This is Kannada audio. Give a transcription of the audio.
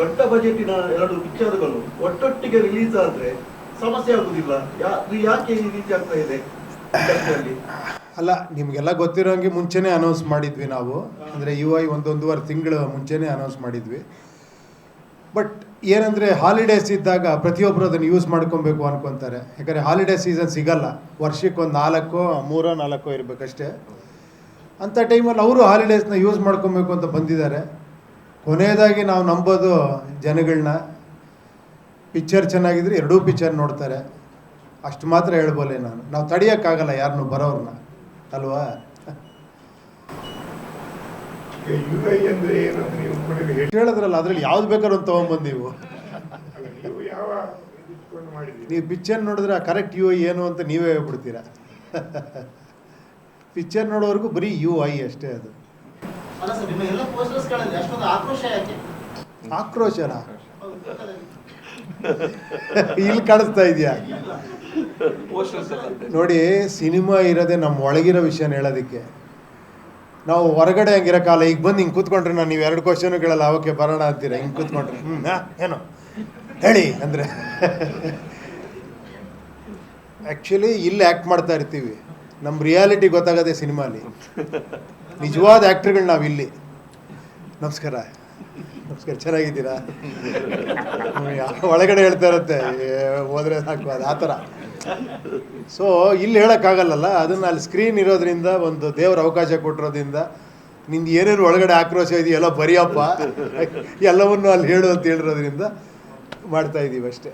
ದೊಡ್ಡ ಬಜೆಟಿನ ಎರಡು ಪಿಕ್ಚರ್ಗಳು ಒಟ್ಟೊಟ್ಟಿಗೆ ರಿಲೀಸ್ ಆದ್ರೆ ಸಮಸ್ಯೆ ಆಗುದಿಲ್ಲ. ಯಾಕೆ ಈ ರೀತಿ ಆಗ್ತಾ ಇದೆ ಅಲ್ಲ, ನಿಮಗೆಲ್ಲ ಗೊತ್ತಿರೋಂಗೆ ಮುಂಚೆನೇ ಅನೌನ್ಸ್ ಮಾಡಿದ್ವಿ ನಾವು. ಅಂದರೆ ಯು ಐ ಒಂದೊಂದುವರೆ ತಿಂಗಳು ಮುಂಚೆನೇ ಅನೌನ್ಸ್ ಮಾಡಿದ್ವಿ. ಬಟ್ ಏನಂದರೆ ಹಾಲಿಡೇಸ್ ಇದ್ದಾಗ ಪ್ರತಿಯೊಬ್ಬರು ಅದನ್ನು ಯೂಸ್ ಮಾಡ್ಕೊಬೇಕು ಅನ್ಕೊತಾರೆ. ಯಾಕಂದರೆ ಹಾಲಿಡೇ ಸೀಸನ್ ಸಿಗಲ್ಲ. ವರ್ಷಕ್ಕೆ ಒಂದು ನಾಲ್ಕು, ಮೂರೋ, ನಾಲ್ಕೋ ಇರಬೇಕಷ್ಟೇ. ಅಂಥ ಟೈಮಲ್ಲಿ ಅವರು ಹಾಲಿಡೇಸ್ನ ಯೂಸ್ ಮಾಡ್ಕೊಬೇಕು ಅಂತ ಬಂದಿದ್ದಾರೆ. ಕೊನೆಯದಾಗಿ ನಾವು ನಂಬೋದು ಜನಗಳನ್ನ ಪಿಕ್ಚರ್ ಚೆನ್ನಾಗಿದ್ರೆ ಎರಡೂ ಪಿಕ್ಚರ್ ನೋಡ್ತಾರೆ. ಅಷ್ಟು ಮಾತ್ರ ಹೇಳ್ಬೋಲೆ ನಾನು. ನಾವು ತಡೆಯೋಕ್ಕಾಗಲ್ಲ ಯಾರನ್ನು ಬರೋರನ್ನ ಅಲ್ವಾ? ಹೇಳಿದ್ರಲ್ಲ ಅದ್ರಲ್ಲಿ ಯಾವ್ದು ಬೇಕಾದ್ರೂ ಒಂದು ತೊಗೊಂಬಂದು ನೀವು. ನೀವು ಪಿಕ್ಚರ್ ನೋಡಿದ್ರೆ ಕರೆಕ್ಟ್ ಯು ಐ ಏನು ಅಂತ ನೀವೇ ಹೇಳ್ಬಿಡ್ತೀರಾ? ಪಿಕ್ಚರ್ ನೋಡೋವರೆಗೂ ಬರೀ ಯು ಐ ಅಷ್ಟೇ ಅದು. ಆಕ್ರೋಶನ. ಇಲ್ಲಿ. ಕಾಣಿಸ್ತಾ ಇದೆಯಾ? ನೋಡಿ ಸಿನಿಮಾ ಇರೋದೆ ನಮ್ಮ ಒಳಗಿರೋ ವಿಷಯ ಹೇಳೋದಕ್ಕೆ. ನಾವು ಹೊರಗಡೆ ಹಂಗಿರೋ ಕಾಲ ಈಗ ಬಂದು ಹಿಂಗೆ ಕೂತ್ಕೊಂಡ್ರೆ ನಾನು ನೀವು ಎರಡು ಕ್ವಶನ್ ಕೇಳಲ್ಲ ಅವಕ್ಕೆ ಬರೋಣ ಅಂತೀರ? ಹಿಂಗೆ ಕೂತ್ಕೊಂಡ್ರೆ. ಹ್ಞೂ ಏನು? ಹೇಳಿ ಅಂದರೆ. ಆ್ಯಕ್ಚುಲಿ ಇಲ್ಲಿ ಆ್ಯಕ್ಟ್ ಮಾಡ್ತಾ ಇರ್ತೀವಿ. ನಮ್ಮ ರಿಯಾಲಿಟಿ ಗೊತ್ತಾಗದೆ ಸಿನಿಮಾಲಿ. ನಿಜವಾದ ಆ್ಯಕ್ಟ್ರ್ಗಳು ನಾವಿಲ್ಲಿ. ನಮಸ್ಕಾರ. ನಮಸ್ಕಾರ. ಚೆನ್ನಾಗಿದ್ದೀರಾ? ಒಳಗಡೆ ಹೇಳ್ತಾ ಇರುತ್ತೆ. ಹೋದರೆ ಸಾಕು, ಅದು ಆ ಥರ. ಸೊ ಇಲ್ಲಿ ಹೇಳೋಕ್ಕಾಗಲ್ಲಲ್ಲ, ಅದನ್ನು ಅಲ್ಲಿ ಸ್ಕ್ರೀನ್ ಇರೋದ್ರಿಂದ, ಒಂದು ದೇವರ ಅವಕಾಶ ಕೊಟ್ಟಿರೋದ್ರಿಂದ, ನಿಂದು ಏನೇನು ಒಳಗಡೆ ಆಕ್ರೋಶ ಇದೆಯಲ್ಲ ಬರಿಯಪ್ಪ. ಎಲ್ಲವನ್ನು ಅಲ್ಲಿ ಹೇಳು ಅಂತ ಹೇಳಿರೋದ್ರಿಂದ, ಮಾಡ್ತಾ ಇದ್ದೀವಿ ಅಷ್ಟೇ.